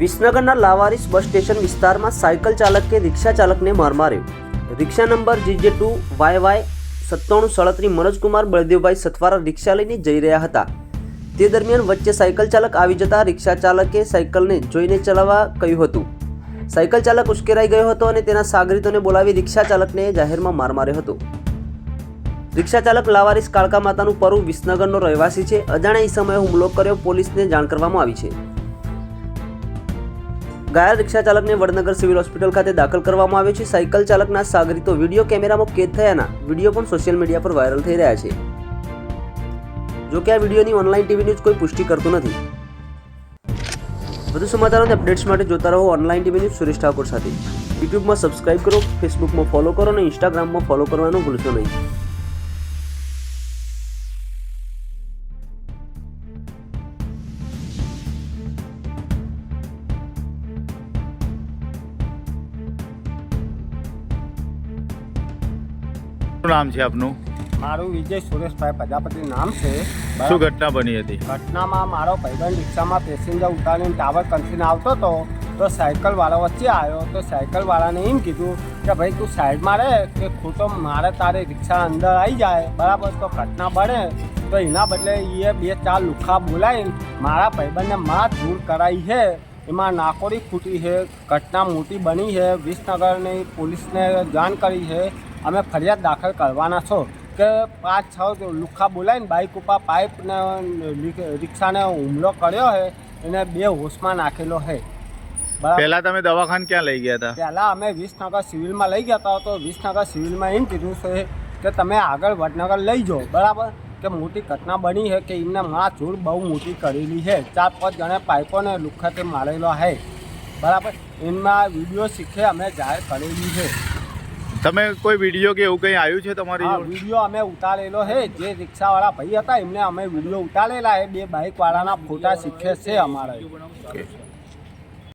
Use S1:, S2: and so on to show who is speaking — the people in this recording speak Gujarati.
S1: વિસનગરના લાવારીસ બસ સ્ટેશન વિસ્તારમાં સાયકલ ચાલકે રિક્ષા ચાલકને માર માર્યો. રિક્ષા number GJ two Y Y સત્તાણું સડત્રી મનોજકુમાર બળદેવભાઈ સથવારા રિક્ષા લઈને જઈ રહ્યા હતા. તે દરમિયાન વચ્ચે સાયકલ ચાલક આવી જતા રિક્ષા ચાલકે સાયકલને જોઈને ચલાવવા કહ્યું હતું. સાયકલ ચાલક ઉશ્કેરાઈ ગયો હતો અને તેના સાગરીતોને બોલાવી રિક્ષા ચાલકને જાહેરમાં માર માર્યો હતો. રિક્ષા ચાલક લાવારીસ કાળકા માતાનું પરુ વિસનગરનો રહેવાસી છે. અજાણ્યા સમયે હુમલો કર્યો, પોલીસને જાણ કરવામાં આવી છે. ઘાયલ રિક્ષા ચાલકને વડનગર સિવિલ હોસ્પિટલ ખાતે દાખલ કરવામાં આવ્યો છે. સાયકલ ચાલકના સાગરીતો વીડિયો કેમેરામાં કેદ થયાના વીડિયો પણ સોશિયલ મીડિયા પર વાયરલ થઈ રહ્યા છે. જો કે આ વિડીયોની ઓનલાઈન ટીવી ન્યૂઝ કોઈ પુષ્ટિ કરતું નથી. વધુ સમાચારો અપડેટ્સ માટે જોતા રહો online TV news Suresh Thakor સાથે. યુટ્યુબમાં સબસ્ક્રાઇબ કરો, ફેસબુકમાં ફોલો કરો અને ઇન્સ્ટાગ્રામમાં ફોલો કરવાનું ભૂલશો નહીં.
S2: શું નામ છે આપનું?
S3: મારું વિજય સુરેશભાઈ પ્રજાપતિ નામ છે.
S2: શું ઘટના બની હતી?
S3: ઘટનામાં મારો ભાઈબંધ રિક્ષામાં પેસેન્જર ઉતારીને ટાવર કંસીને આવતો હતો તો સાયકલવાળા વચ્ચે આવ્યો. તો સાયકલવાળાને એમ કીધું કે ભાઈ તું સાઈડમાં રહે કે ખોટો? મારે તારે રિક્ષા અંદર આવી જાય. બરાબર તો ઘટના બને. તો એના બદલે એ બે ચાર લુખા બોલાવીને મારા ભાઈબંધને માં દૂર કરાવી છે એમાં નાકોરી ફૂટી છે ઘટના મોટી બની છે વિસનગરની પોલીસને જાણ કરી છે અમે ફરિયાદ દાખલ કરવાના છો કે પાંચ છ લુખ્ખા બોલાવીને બાઇક ઉપર પાઇપને રિક્ષાને હુમલો કર્યો છે એને બે હોશમાં નાખેલો છે
S2: પહેલા તમે દવાખાને ક્યાં લઈ ગયા હતા?
S3: પહેલાં અમે વિસનગર સિવિલમાં લઈ ગયા હતા તો વિસનગર સિવિલમાં એમ કીધું છે કે તમે આગળ વડનગર લઈ જાઓ બરાબર? કે મોટી ઘટના બની છે કે એમને માં ચૂર બહુ મોટી કરેલી છે ચાર પાંચ જણે પાઇપોને લુખ્ખાથી મારેલો છે બરાબર? એમાં વીડિયો શીખે અમે જાહેર કરેલી છે
S2: તમે કોઈ વીડિયો કે એવું કંઈ આવ્યું છે તમારી
S3: વીડિયો અમે ઉતારેલો છે. જે રિક્ષાવાળા ભાઈ હતા એમને અમે વીડિયો ઉતારેલા એ બે બાઇકવાળાના ફોટા શીખે છે અમારે.